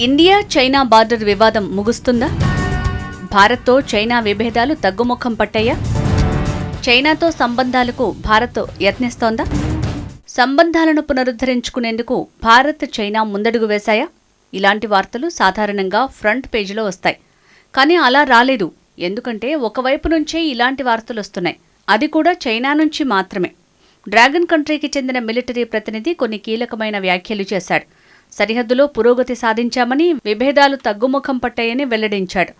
India China border వివాదం ముగుస్తుందా? భారత్తో China విభేదాలు తగ్గుముఖం పట్టాయా? చైనాతో సంబంధాలకు భారత్ యత్నిస్తోందా? సంబంధాలను పునరుద్ధరించుకునేందుకు భారత్ చైనా ముందడుగు వేశాయా? ఇలాంటి వార్తలు సాధారణంగా ఫ్రంట్ పేజీలో వస్తాయి. కానీ అలా రాలేదు. ఎందుకంటే ఒకవైపు నుంచే ఇలాంటి వార్తలు వస్తున్నాయి. అది కూడా చైనా నుంచి మాత్రమే. డ్రాగన్ కంట్రీకి చెందిన మిలిటరీ ప్రతినిధి కొన్ని కీలకమైన వ్యాఖ్యలు చేశాడు. సరిహద్దులో పురోగతి సాధించామని విభేదాలు తగ్గుముఖం పట్టాయని వెల్లడించాడు.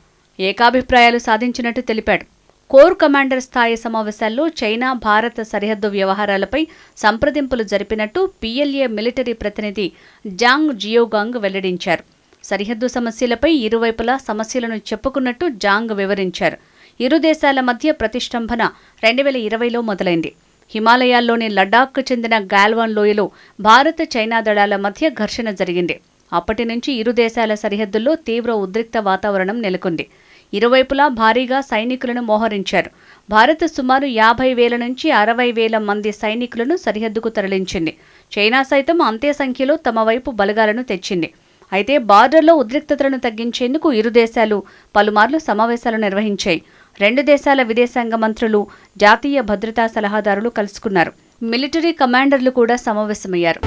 ఏకాభిప్రాయాలు సాధించినట్టు తెలిపాడు. కోర్ కమాండర్ స్థాయి సమావేశాల్లో చైనా భారత సరిహద్దు వ్యవహారాలపై సంప్రదింపులు జరిపినట్టు పిఎల్ఏ మిలిటరీ ప్రతినిధి జాంగ్ జియోగాంగ్ వెల్లడించారు. సరిహద్దు సమస్యలపై ఇరువైపులా సమస్యలను చెప్పుకున్నట్టు జాంగ్ వివరించారు. ఇరు దేశాల మధ్య ప్రతిష్టంభన రెండు వేల ఇరవైలో మొదలైంది. హిమాలయాల్లోని లడాఖ్కు చెందిన గాల్వాన్ లోయలో భారత్ చైనా దళాల మధ్య ఘర్షణ జరిగింది. అప్పటి నుంచి ఇరు దేశాల సరిహద్దుల్లో తీవ్ర ఉద్రిక్త వాతావరణం నెలకొంది. ఇరువైపులా భారీగా సైనికులను మోహరించారు. భారత్ సుమారు యాభై వేల నుంచి అరవై వేల మంది సైనికులను సరిహద్దుకు తరలించింది. చైనా సైతం అంతే సంఖ్యలో తమ వైపు బలగాలను తెచ్చింది. అయితే బార్డర్లో ఉద్రిక్తతలను తగ్గించేందుకు ఇరు దేశాలు పలుమార్లు సమావేశాలు నిర్వహించాయి. రెండు దేశాల విదేశాంగ మంత్రులు జాతీయ భద్రతా సలహాదారులు కలుసుకున్నారు. మిలిటరీ కమాండర్లు కూడా సమావేశమయ్యారు.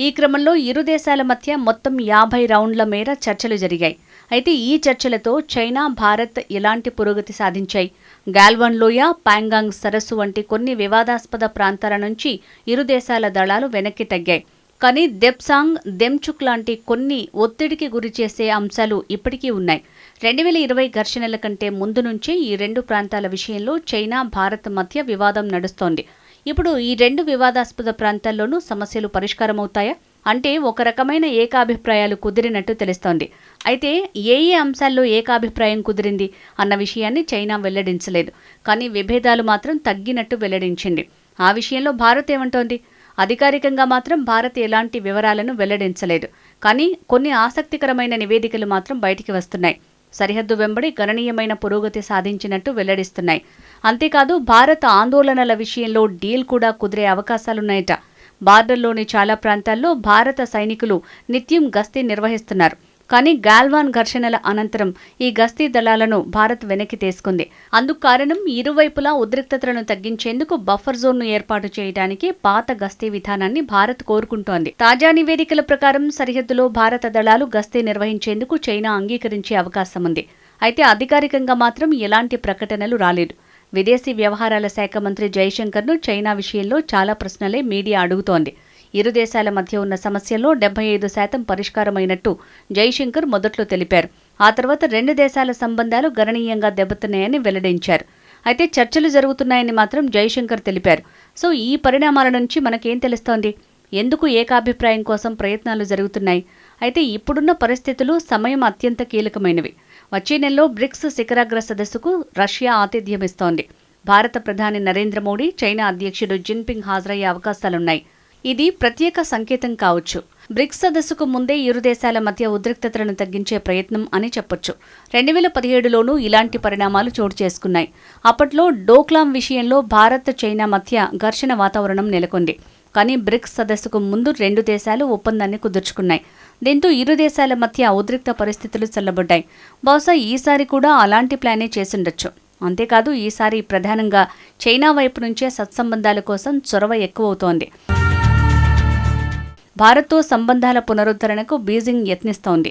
ఈ క్రమంలో ఇరు దేశాల మధ్య మొత్తం యాభై రౌండ్ల మేర చర్చలు జరిగాయి. అయితే ఈ చర్చలతో చైనా భారత్ ఎలాంటి పురోగతి సాధించాయి. గాల్వన్ లోయ పాంగాంగ్ సరస్సు వంటి కొన్ని వివాదాస్పద ప్రాంతాల నుంచి ఇరు దేశాల దళాలు వెనక్కి తగ్గాయి. కానీ దెబ్సాంగ్ దెమ్చుక్ లాంటి కొన్ని ఒత్తిడికి గురిచేసే అంశాలు ఇప్పటికీ ఉన్నాయి. రెండు వేల ఇరవై ఘర్షణల కంటే ముందు నుంచే ఈ రెండు ప్రాంతాల విషయంలో చైనా భారత్ మధ్య వివాదం నడుస్తోంది. ఇప్పుడు ఈ రెండు వివాదాస్పద ప్రాంతాల్లోనూ సమస్యలు పరిష్కారమవుతాయా? అంటే ఒక రకమైన ఏకాభిప్రాయాలు కుదిరినట్టు తెలుస్తోంది. అయితే ఏ ఏ అంశాల్లో ఏకాభిప్రాయం కుదిరింది అన్న విషయాన్ని చైనా వెల్లడించలేదు. కానీ విభేదాలు మాత్రం తగ్గినట్టు వెల్లడించింది. ఆ విషయంలో భారత్ ఏమంటోంది? అధికారికంగా మాత్రం భారత్ ఎలాంటి వివరాలను వెల్లడించలేదు. కానీ కొన్ని ఆసక్తికరమైన నివేదికలు మాత్రం బయటికి వస్తున్నాయి. సరిహద్దు వెంబడి గణనీయమైన పురోగతి సాధించినట్టు వెల్లడిస్తున్నాయి. అంతేకాదు భారత ఆందోళనల విషయంలో డీల్ కూడా కుదిరే అవకాశాలున్నాయట. బార్డర్లోని చాలా ప్రాంతాల్లో భారత సైనికులు నిత్యం గస్తీ నిర్వహిస్తున్నారు. కానీ గాల్వాన్ ఘర్షణల అనంతరం ఈ గస్తీ దళాలను భారత్ వెనక్కి తీసుకుంది. అందుకు కారణం ఇరువైపులా ఉద్రిక్తతలను తగ్గించేందుకు బఫర్ జోన్ను ఏర్పాటు చేయడానికి పాత గస్తీ విధానాన్ని భారత్ కోరుకుంటోంది. తాజా నివేదికల ప్రకారం సరిహద్దులో భారత దళాలు గస్తీ నిర్వహించేందుకు చైనా అంగీకరించే అవకాశం ఉంది అయితే అధికారికంగా మాత్రం ఎలాంటి ప్రకటనలు రాలేదు. విదేశీ వ్యవహారాల శాఖ మంత్రి జైశంకర్ను చైనా విషయంలో చాలా ప్రశ్నలే మీడియా అడుగుతోంది. ఇరు దేశాల మధ్య ఉన్న సమస్యల్లో డెబ్బై ఐదు శాతం పరిష్కారమైనట్టు జైశంకర్ మొదట్లో తెలిపారు. ఆ తర్వాత రెండు దేశాల సంబంధాలు గణనీయంగా దెబ్బతున్నాయని వెల్లడించారు. అయితే చర్చలు జరుగుతున్నాయని మాత్రం జైశంకర్ తెలిపారు. సో ఈ పరిణామాల నుంచి మనకేం తెలుస్తోంది? ఎందుకు ఏకాభిప్రాయం కోసం ప్రయత్నాలు జరుగుతున్నాయి? అయితే ఇప్పుడున్న పరిస్థితులు సమయం అత్యంత కీలకమైనవి. వచ్చే నెలలో బ్రిక్స్ శిఖరాగ్ర సదస్సుకు రష్యా ఆతిథ్యమిస్తోంది. భారత ప్రధాని నరేంద్ర మోడీ చైనా అధ్యక్షుడు జిన్పింగ్ హాజరయ్యే అవకాశాలున్నాయి. ఇది ప్రత్యేక సంకేతం కావచ్చు. బ్రిక్స్ సదస్సుకు ముందే ఇరు దేశాల మధ్య ఉద్రిక్తతలను తగ్గించే ప్రయత్నం అని చెప్పొచ్చు. రెండు వేల పదిహేడులోనూ ఇలాంటి పరిణామాలు చోటు చేసుకున్నాయి. అప్పట్లో డోక్లాం విషయంలో భారత్ చైనా మధ్య ఘర్షణ వాతావరణం నెలకొంది. కానీ బ్రిక్స్ సదస్సుకు ముందు రెండు దేశాలు ఒప్పందాన్ని కుదుర్చుకున్నాయి. దీంతో ఇరు దేశాల మధ్య ఉద్రిక్త పరిస్థితులు చల్లబడ్డాయి. బహుశా ఈసారి కూడా అలాంటి ప్లానే చేసుండొచ్చు. అంతేకాదు ఈసారి ప్రధానంగా చైనా వైపు నుంచే సత్సంబంధాల కోసం చొరవ ఎక్కువవుతోంది. భారత్తో సంబంధాల పునరుద్ధరణకు బీజింగ్ యత్నిస్తోంది.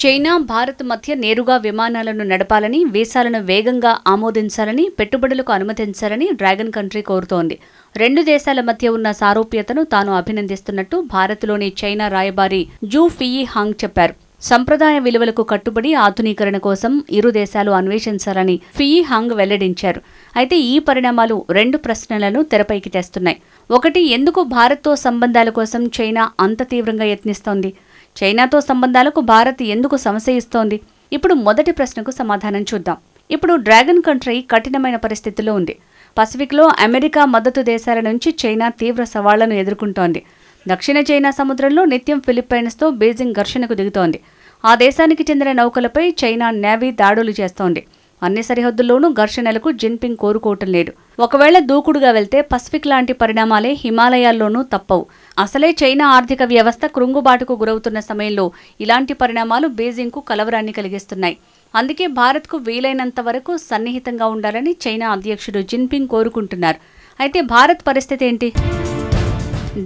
చైనా భారత్ మధ్య నేరుగా విమానాలను నడపాలని వీసాలను వేగంగా ఆమోదించాలని పెట్టుబడులకు అనుమతించాలని డ్రాగన్ కంట్రీ కోరుతోంది. రెండు దేశాల మధ్య ఉన్న సారూప్యతను తాను అభినందిస్తున్నట్టు భారత్లోని చైనా రాయబారి జూ ఫియి హాంగ్ చెప్పారు. సంప్రదాయ విలువలకు కట్టుబడి ఆధునీకరణ కోసం ఇరు దేశాలు అన్వేషించాలని ఫియి హాంగ్ వెల్లడించారు. అయితే ఈ పరిణామాలు రెండు ప్రశ్నలను తెరపైకి తెస్తున్నాయి. ఒకటి ఎందుకు భారత్తో సంబంధాల కోసం చైనా అంత తీవ్రంగా యత్నిస్తోంది? చైనాతో సంబంధాలకు భారత్ ఎందుకు సంశయిస్తోంది ఇప్పుడు మొదటి ప్రశ్నకు సమాధానం చూద్దాం. ఇప్పుడు డ్రాగన్ కంట్రీ కఠినమైన పరిస్థితిలో ఉంది. పసిఫిక్లో అమెరికా మద్దతు దేశాల నుంచి చైనా తీవ్ర సవాళ్ళను ఎదుర్కొంటోంది. దక్షిణ చైనా సముద్రంలో నిత్యం ఫిలిప్పైన్స్తో బీజింగ్ ఘర్షణకు దిగుతోంది. ఆ దేశానికి చెందిన నౌకలపై చైనా నేవీ దాడులు చేస్తోంది. అన్ని సరిహద్దుల్లోనూ ఘర్షణలకు జిన్పింగ్ కోరుకోవటం లేదు. ఒకవేళ దూకుడుగా వెళ్తే పసిఫిక్ లాంటి పరిణామాలే హిమాలయాల్లోనూ తప్పవు. అసలే చైనా ఆర్థిక వ్యవస్థ కృంగుబాటుకు గురవుతున్న సమయంలో ఇలాంటి పరిణామాలు బీజింగ్కు కలవరాన్ని కలిగిస్తున్నాయి. అందుకే భారత్కు వీలైనంత వరకు సన్నిహితంగా ఉండాలని చైనా అధ్యక్షుడు జిన్పింగ్ కోరుకుంటున్నారు. అయితే భారత్ పరిస్థితి ఏంటి?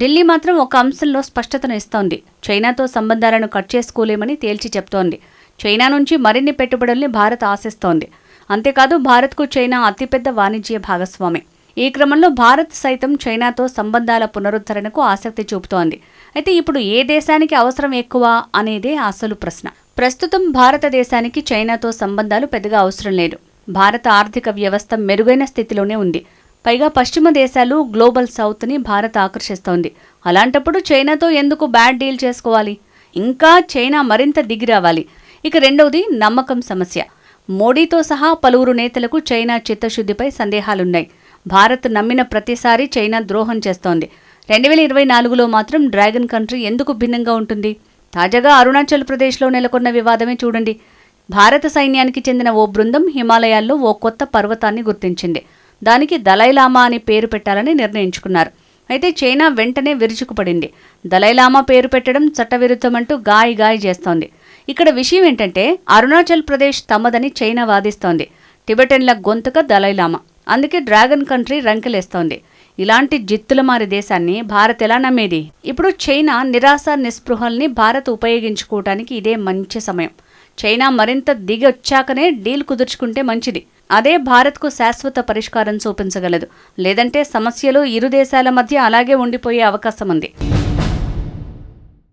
ఢిల్లీ మాత్రం ఒక అంశంలో స్పష్టతను ఇస్తోంది. చైనాతో సంబంధాలను కట్ చేసుకోలేమని తేల్చి చెప్తోంది. చైనా నుంచి మరిన్ని పెట్టుబడుల్ని భారత్ ఆశిస్తోంది. అంతేకాదు భారత్కు చైనా అతిపెద్ద వాణిజ్య భాగస్వామి. ఈ క్రమంలో భారత్ సైతం చైనాతో సంబంధాల పునరుద్ధరణకు ఆసక్తి చూపుతోంది. అయితే ఇప్పుడు ఏ దేశానికి అవసరం ఎక్కువ అనేదే అసలు ప్రశ్న. ప్రస్తుతం భారతదేశానికి చైనాతో సంబంధాలు పెద్దగా అవసరం లేదు. భారత ఆర్థిక వ్యవస్థ మెరుగైన స్థితిలోనే ఉంది. పైగా పశ్చిమ దేశాలు గ్లోబల్ సౌత్ని భారత్ ఆకర్షిస్తోంది. అలాంటప్పుడు చైనాతో ఎందుకు బ్యాడ్ డీల్ చేసుకోవాలి? ఇంకా చైనా మరింత దిగిరావాలి ఇక రెండవది నమ్మకం సమస్య. మోడీతో సహా పలువురు నేతలకు చైనా చిత్తశుద్ధిపై సందేహాలున్నాయి. భారత్ నమ్మిన ప్రతిసారి చైనా ద్రోహం చేస్తోంది. రెండు వేల ఇరవై నాలుగులో మాత్రం డ్రాగన్ కంట్రీ ఎందుకు భిన్నంగా ఉంటుంది? తాజాగా అరుణాచల్ ప్రదేశ్లో నెలకొన్న వివాదమే చూడండి. భారత సైన్యానికి చెందిన ఓ బృందం హిమాలయాల్లో ఓ కొత్త పర్వతాన్ని గుర్తించింది. దానికి దలైలామా అని పేరు పెట్టాలని నిర్ణయించుకున్నారు. అయితే చైనా వెంటనే విరుచుకుపడింది. దలైలామా పేరు పెట్టడం చట్టవిరుద్ధమంటూ గాయి గాయ చేస్తోంది. ఇక్కడ విషయం ఏంటంటే అరుణాచల్ ప్రదేశ్ తమదని చైనా వాదిస్తోంది. టిబెటన్ల గొంతుక దలైలామా. అందుకే డ్రాగన్ కంట్రీ రంకెలేస్తోంది. ఇలాంటి జిత్తుల మారి దేశాన్ని భారత్ ఎలా నమ్మేది? ఇప్పుడు చైనా నిరాశ నిస్పృహల్ని భారత్ ఉపయోగించుకోవటానికి ఇదే మంచి సమయం. చైనా మరింత దిగి వచ్చాకనే డీల్ కుదుర్చుకుంటే మంచిది. అదే భారత్కు శాశ్వత పరిష్కారం చూపించగలదు. లేదంటే సమస్యలు ఇరు దేశాల మధ్య అలాగే ఉండిపోయే అవకాశం ఉంది